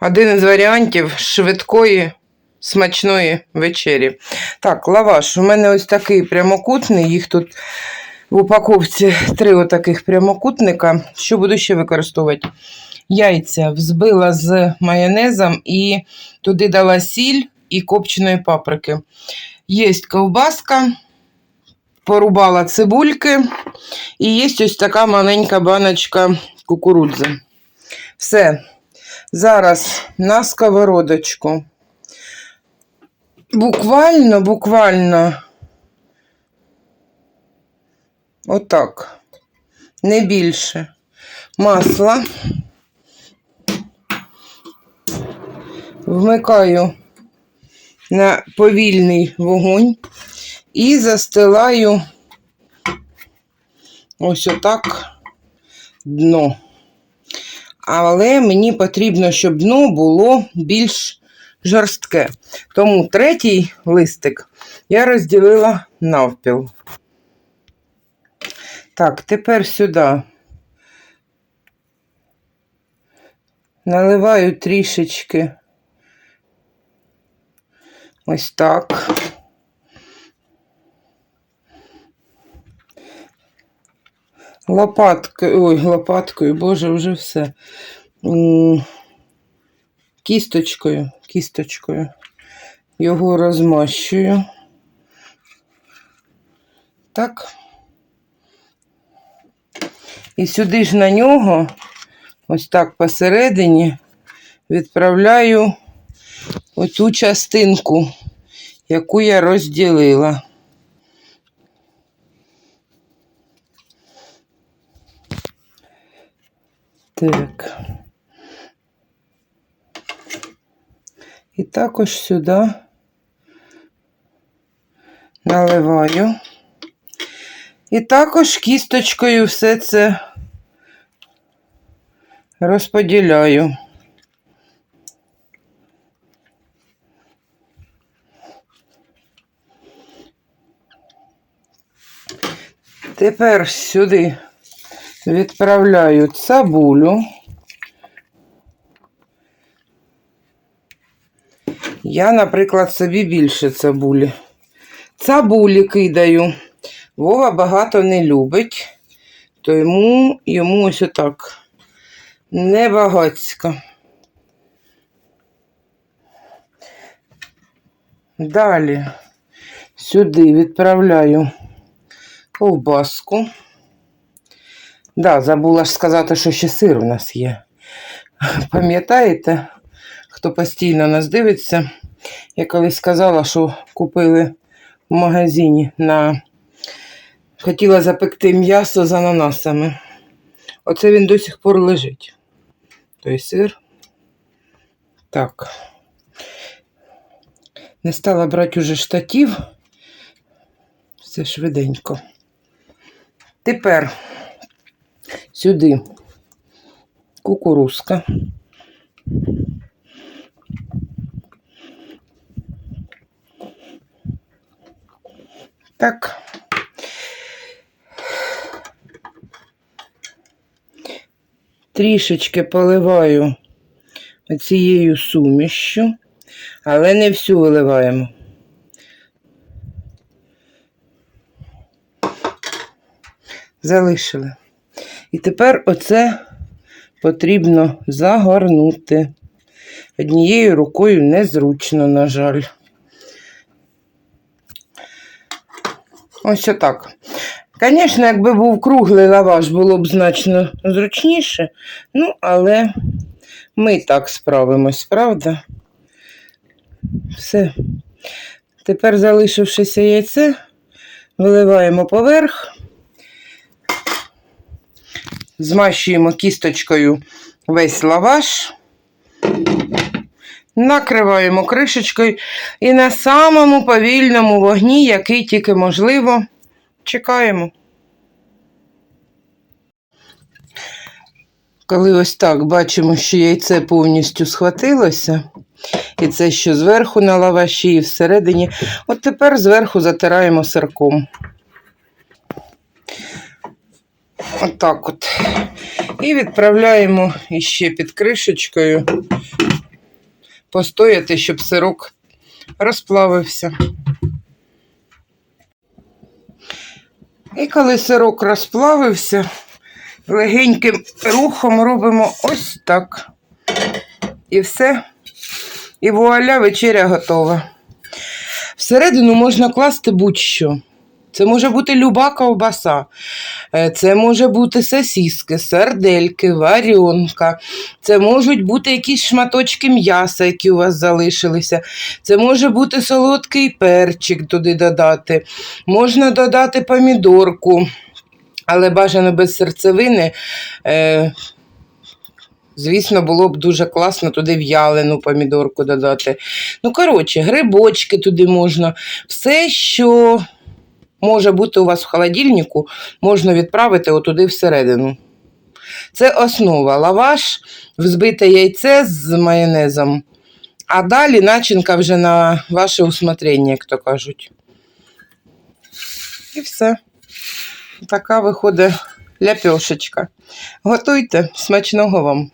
Один із варіантів швидкої смачної вечері. Так, лаваш. У мене ось такий прямокутний, їх тут в упаковці три отаких прямокутника. Що буду ще використовувати? Яйця взбила з майонезом і туди дала сіль і копченої паприки. Є ковбаска, порубала цибульки, і є ось така маленька баночка кукурудзи. Все. Зараз на сковородочку. Буквально, буквально. Отак. Не більше. Масла. Вмикаю на повільний вогонь і застилаю ось отак дно. Але мені потрібно, щоб дно було більш жорстке. Тому третій листик я розділила навпіл. Так, тепер сюди наливаю трішечки ось так. Лопаткою, ой, лопаткою, боже, вже все. Кісточкою, кісточкою. Його розмащую. Так. І сюди ж на нього, ось так посередині, відправляю оцю частинку, яку я розділила. Так. І також сюди наливаю. І також кісточкою все це розподіляю. Тепер сюди відправляю цибулю. Я, наприклад, собі більше цибулі. Цибулі кидаю. Вова багато не любить, тому йому ось отак небагацько. Далі сюди відправляю ковбаску. Да, забула ж сказати, що ще сир у нас є. Пам'ятаєте, хто постійно нас дивиться, я колись сказала, що купили в магазині на хотіла запекти м'ясо з ананасами. Оце він до сих пор лежить. Той сир. Так. Не стала брати уже штатів. Все швиденько. Тепер сюди кукурузка. Так. Трішечки поливаю цією сумішю, але не всю виливаємо. Залишили. І тепер оце потрібно загорнути. Однією рукою незручно, на жаль. Ось отак. Звісно, якби був круглий лаваш, було б значно зручніше. Ну, але ми так справимось, правда? Все. Тепер, залишившися яйце, виливаємо поверх, змащуємо кісточкою весь лаваш, накриваємо кришечкою і на самому повільному вогні, який тільки можливо, чекаємо. Коли ось так бачимо, що яйце повністю схватилося, І це що зверху на лаваші, і всередині. От тепер зверху затираємо сирком. Отак от. І відправляємо іще під кришечкою постояти, щоб сирок розплавився. І коли сирок розплавився, легеньким рухом робимо ось так. І все. І вуаля, вечеря готова. Всередину можна класти будь-що. Це може бути люба ковбаса, е, це може бути сосиски, сардельки, варіонка, це можуть бути якісь шматочки м'яса, які у вас залишилися. Це може бути солодкий перчик туди додати. Можна додати помідорку, але бажано без серцевини. Е, Звісно, було б дуже класно туди в'ялену помідорку додати. Ну, коротше, грибочки туди можна. Все, що може бути у вас в холодильнику, можна відправити отуди всередину. Це основа лаваш, взбите яйце з майонезом, а далі начинка вже на ваше усмотрення, як то кажуть. І все. Така виходить ляпьошечка. Готуйте, смачного вам!